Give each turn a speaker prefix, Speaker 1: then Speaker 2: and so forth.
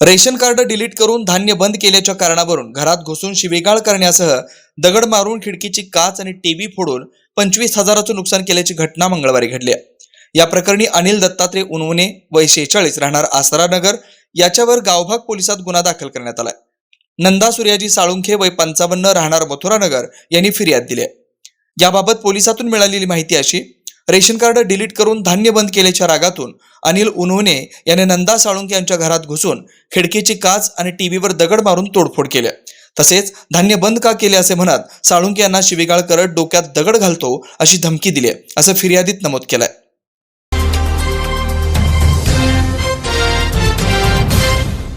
Speaker 1: Ration card delete करून धान्य बंद केल्याच्या कारणावरून घरात घुसून शिवेगाळ करण्यासह दगड मारून खिडकीची काच आणि टीव्ही फोडून पंचवीस हजाराचं नुकसान केल्याची घटना मंगळवारी घडली आहे. या प्रकरणी अनिल दत्तात्रय उनवणे वय शेहेचाळीस राहणार आसरानगर याच्यावर गावभाग पोलिसात गुन्हा दाखल करण्यात आलाय. नंदा सूर्याजी साळुंखे वय पंचावन्न राहणार मथुरानगर यांनी फिर्याद दिली याबाबत पोलिसातून मिळालेली माहिती अशी रेशन कार्ड डिलीट करून धान्य बंद केल्याच्या रागातून अनिल उन्होने याने नंदा साळुंके यांच्या घरात घुसून खिडकीची काच आणि टीव्हीवर दगड मारून तोडफोड केल्या तसेच धान्य बंद का केले असे म्हणत साळुंके यांना शिवीगाळ करत डोक्यात दगड घालतो अशी धमकी दिली आहे, असं फिर्यादीत नमूद केलंय.